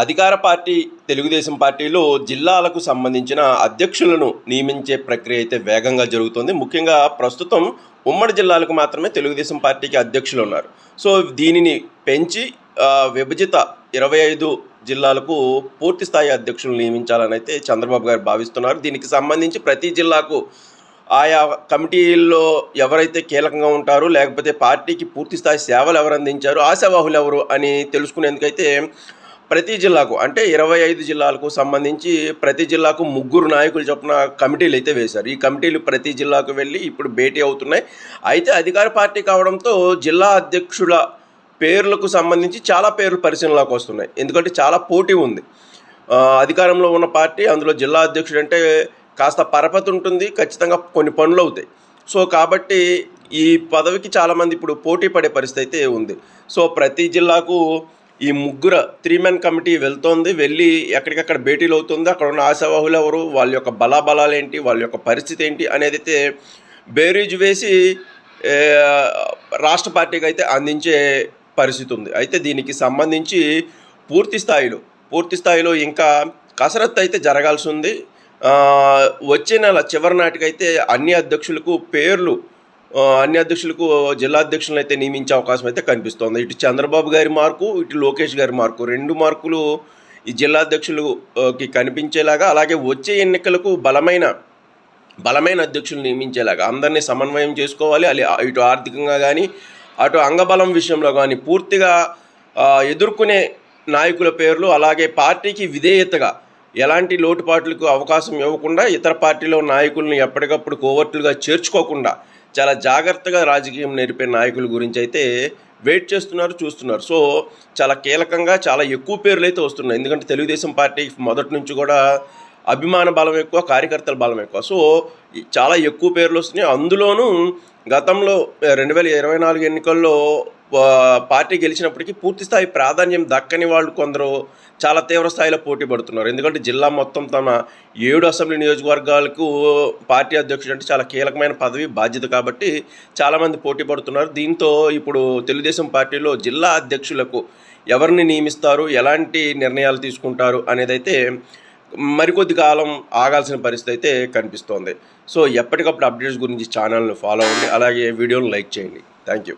అధికార పార్టీ తెలుగుదేశం పార్టీలో జిల్లాలకు సంబంధించిన అధ్యక్షులను నియమించే ప్రక్రియ అయితే వేగంగా జరుగుతుంది. ముఖ్యంగా ప్రస్తుతం ఉమ్మడి జిల్లాలకు మాత్రమే తెలుగుదేశం పార్టీకి అధ్యక్షులు ఉన్నారు. సో దీనిని పెంచి విభజిత ఇరవై ఐదు జిల్లాలకు పూర్తి స్థాయి అధ్యక్షులను నియమించాలని అయితే చంద్రబాబు గారు భావిస్తున్నారు. దీనికి సంబంధించి ప్రతి జిల్లాకు ఆయా కమిటీల్లో ఎవరైతే కీలకంగా ఉంటారో లేకపోతే పార్టీకి పూర్తి స్థాయి సేవలు ఎవరు అందించారు ఆశావాహులు ఎవరు అని తెలుసుకునేందుకైతే ప్రతి జిల్లాకు అంటే ఇరవై ఐదు జిల్లాలకు సంబంధించి ప్రతి జిల్లాకు ముగ్గురు నాయకులు చొప్పున కమిటీలు అయితే వేశారు. ఈ కమిటీలు ప్రతి జిల్లాకు వెళ్ళి ఇప్పుడు భేటీ అవుతున్నాయి. అయితే అధికార పార్టీ కావడంతో జిల్లా అధ్యక్షుల పేర్లకు సంబంధించి చాలా పేర్లు పరిశీలనలోకి వస్తున్నాయి. ఎందుకంటే చాలా పోటీ ఉంది. అధికారంలో ఉన్న పార్టీ అందులో జిల్లా అధ్యక్షుడు అంటే కాస్త పరపతి ఉంటుంది ఖచ్చితంగా కొన్ని పనులు అవుతాయి. సో కాబట్టి ఈ పదవికి చాలామంది ఇప్పుడు పోటీ పడే పరిస్థితి అయితే ఉంది. సో ప్రతి జిల్లాకు ఈ ముగ్గురు త్రీ మెన్ కమిటీ వెళ్తోంది. వెళ్ళి ఎక్కడికక్కడ భేటీలు అవుతుంది. అక్కడ ఉన్న ఆశావాహులు ఎవరు? వాళ్ళ యొక్క బలాబలాలు ఏంటి? వాళ్ళ యొక్క పరిస్థితి ఏంటి? అనేది అయితే బేరీజ్ వేసి రాష్ట్ర పార్టీకి అయితే అందించే పరిస్థితి ఉంది. అయితే దీనికి సంబంధించి పూర్తి స్థాయిలో పూర్తి స్థాయిలో ఇంకా కసరత్తు అయితే జరగాల్సి ఉంది. వచ్చే నెల చివరి నాటికైతే అన్ని అధ్యక్షులకు పేర్లు అన్ని అధ్యక్షులకు జిల్లా అధ్యక్షులను అయితే నియమించే అవకాశం అయితే కనిపిస్తోంది. ఇటు చంద్రబాబు గారి మార్కు ఇటు లోకేష్ గారి మార్కు. రెండు మార్కులు ఈ జిల్లా అధ్యక్షులకి కనిపించేలాగా అలాగే వచ్చే ఎన్నికలకు బలమైన బలమైన అధ్యక్షులు నియమించేలాగా అందరినీ సమన్వయం చేసుకోవాలి. అది ఇటు ఆర్థికంగా కానీ అటు అంగబలం విషయంలో కానీ పూర్తిగా ఎదుర్కొనే నాయకుల పేర్లు అలాగే పార్టీకి విధేయతగా ఎలాంటి లోటుపాట్లకు అవకాశం ఇవ్వకుండా ఇతర పార్టీలో నాయకులను ఎప్పటికప్పుడు కోవర్టులుగా చేర్చుకోకుండా చాలా జాగ్రత్తగా రాజకీయం నేర్పే నాయకుల గురించి అయితే వెయిట్ చేస్తున్నారు చూస్తున్నారు. సో చాలా కీలకంగా చాలా ఎక్కువ పేర్లు అయితే వస్తున్నాయి. ఎందుకంటే తెలుగుదేశం పార్టీ మొదటి నుంచి కూడా అభిమాన బలం ఎక్కువ కార్యకర్తల బలం ఎక్కువ. సో చాలా ఎక్కువ పేర్లు వస్తున్నాయి. అందులోనూ గతంలో రెండు వేల ఇరవై నాలుగు ఎన్నికల్లో పార్టీ గెలిచినప్పటికీ పూర్తి స్థాయి ప్రాధాన్యం దక్కని వాళ్ళు కొందరు చాలా తీవ్ర స్థాయిలో పోటీ పడుతున్నారు. ఎందుకంటే జిల్లా మొత్తం తమ ఏడు అసెంబ్లీ నియోజకవర్గాలకు పార్టీ అధ్యక్షుడు అంటే చాలా కీలకమైన పదవి బాధ్యత కాబట్టి చాలామంది పోటీ పడుతున్నారు. దీంతో ఇప్పుడు తెలుగుదేశం పార్టీలో జిల్లా అధ్యక్షులకు ఎవరిని నియమిస్తారు ఎలాంటి నిర్ణయాలు తీసుకుంటారు అనేది అయితే మరికొద్ది కాలం ఆగాల్సిన పరిస్థితి అయితే కనిపిస్తోంది. సో ఎప్పటికప్పుడు అప్డేట్స్ గురించి ఛానల్ని ఫాలో అవ్వండి అలాగే వీడియోని లైక్ చేయండి. Thank you